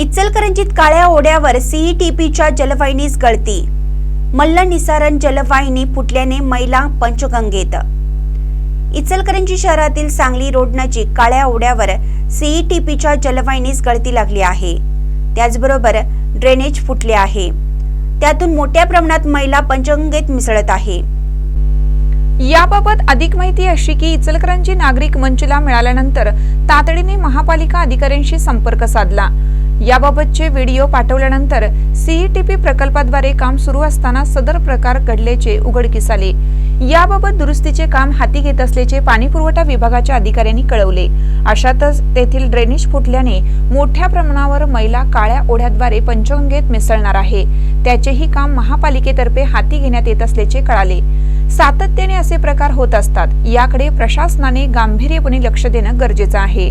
इचलकरंजीत काळ्या ओढ्यावर सीईटीपीच्या जलवाहिनीस गळती. मल्ल निसारण जलवाहिनी फुटल्याने मैला पंचगंगेत. इचलकरंजी शहरातील सांगली रोड नजीक काळ्या ओढ्यावर सीईटीपीच्या जलवाहिनीस गळती लागली आहे. त्याचबरोबर ड्रेनेज फुटले आहे. त्यातून मोठ्या प्रमाणात मैला पंचगंगेत मिसळत आहे. याबाबत अधिक माहिती अशी की इचलकरंजी नागरिक मंचला मिळाल्यानंतर तातडीने महापालिका अधिकाऱ्यांशी संपर्क साधला. याबाबतचे व्हिडिओ पाठवल्यानंतर सीईटीपी प्रकल्पाद्वारे काम सुरू असताना सदर प्रकार घडल्याचे उघडकीस आले. याबाबत दुरुस्तीचे काम हाती घेत असल्याचे पाणीपुरवठा विभागाच्या अधिकाऱ्यांनी कळवले. अशातच तेथील ड्रेनेज फुटल्याने मोठ्या प्रमाणावर मैला काळ्या ओढ्याद्वारे पंचगंगेत मिसळणार आहे. त्याचेही काम महापालिकेतर्फे हाती घेण्यात येत असल्याचे कळाले. सातत्याने असे प्रकार होत असतात. याकडे प्रशासनाने गांभीर्यपणे लक्ष देणं गरजेचं आहे.